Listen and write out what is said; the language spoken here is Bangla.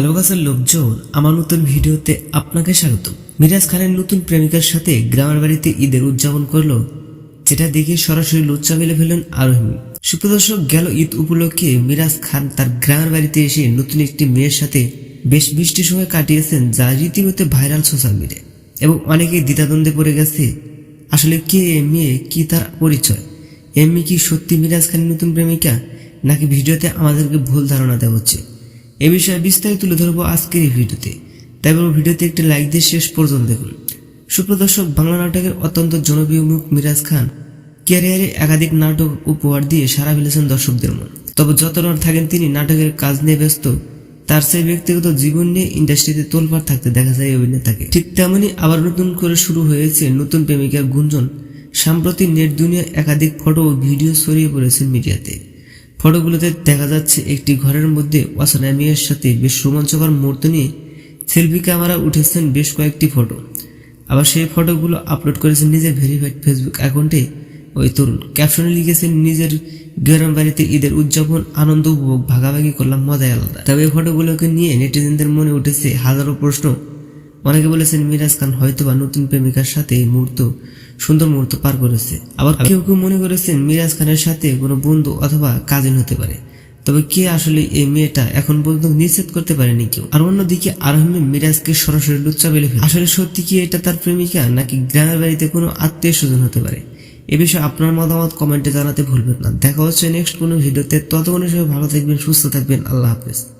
হ্যালো গাছের লোকজন আমার নতুন ভিডিওতে আপনাকে স্বাগত মিরাজ খানের নতুন প্রেমিকার সাথে গ্রামের বাড়িতে ঈদের উদযাপন করল, যেটা দেখে সরাসরি লুচ্চা মেলে ফেলেন আরোহী। সুপ্রদর্শক গেল ঈদ উপলক্ষে মিরাজ খান তার গ্রামের বাড়িতে এসে নতুন একটি মেয়ের সাথে বেশ বৃষ্টি সময় কাটিয়েছেন যা রীতিমতো ভাইরাল সোশ্যাল মিডিয়ায়। এবং অনেকেই দ্বিতাদ্বন্দ্বে পড়ে গেছে, আসলে কে এ মেয়ে, কি তার পরিচয়? এমনি কি সত্যি মিরাজ খানের নতুন প্রেমিকা? নাকি ভিডিওতে আমাদেরকে ভুল ধারণা দেওয়া হচ্ছে? এ বিষয়ে বিস্তারিত তুলে ধরবো আজকের এই ভিডিওতে। তাই বলব ভিডিওতে একটি লাইক দিয়ে শেষ পর্যন্ত দেখুন। সুপ্রদর্শক বাংলা নাটকের অত্যন্ত জনপ্রিয় মুখ মিরাজ খান ক্যারিয়ারে একাধিক নাটক উপহার দিয়ে সারা ফেলেছেন দর্শকদের মন। তবে যত থাকেন তিনি, নাটকের কাজ নিয়ে ব্যস্ত, তার সেই ব্যক্তিগত জীবন নিয়ে ইন্ডাস্ট্রিতে তোলপাড় থাকতে দেখা যায় অভিনেতাকে। ঠিক তেমনই আবার নতুন করে শুরু হয়েছে নতুন প্রেমিকার গুঞ্জন। সাম্প্রতি নেট দুনিয়া একাধিক ফটো ও ভিডিও ছড়িয়ে পড়েছে মিডিয়াতে। ফটোগুলোতে দেখা যাচ্ছে একটি ঘরের মধ্যে ওয়াসানা মিয়ার সাথে বেশ রোমাঞ্চকর মুহূর্ত নিয়ে সেলফি ক্যামেরা উঠেছেন বেশ কয়েকটি ফটো। আবার সেই ফটোগুলো আপলোড করেছেন নিজের ভেরিফাইড ফেসবুক অ্যাকাউন্টে। ওই তরুণ ক্যাপশনে লিখেছেন, নিজের গ্রাম বাড়িতে ঈদের উদযাপন, আনন্দ উপভোগ, ভাগাভাগি করলাম, মজাই আলাদা। তবে এই ফটোগুলোকে নিয়ে নেটিজেনদের মনে উঠেছে হাজারো প্রশ্ন। অনেকে বলেছেন, মিরাজ খান হয়তোবা নতুন প্রেমিকার সাথে এই মুহূর্ত সুন্দর মুহূর্ত পার করেছে। আবার কেউ কেউ মনে করেছেন মিরাজ খানের সাথে কোনো বন্ধু অথবা কাজিন হতে পারে। তবে কে আসলে এই মেয়েটা এখন পর্যন্ত নিশ্চিত করতে পারেনি কেউ? আর অন্যদিকে আরোহমে মিরাজকে সরাসরি লুচ্চা বেলে ফেলে। আসলে সত্যি কি এটা তার প্রেমিকা নাকি গ্রামের বাড়িতে কোনো আত্মীয় স্বজন হতে পারে? এ বিষয়ে আপনার মতামত কমেন্টে জানাতে ভুলবেন না। দেখা হচ্ছে নেক্সট কোনো ভিডিওতে। ততক্ষণের সবাই ভালো থাকবেন সুস্থ থাকবেন। আল্লাহ হাফেজ।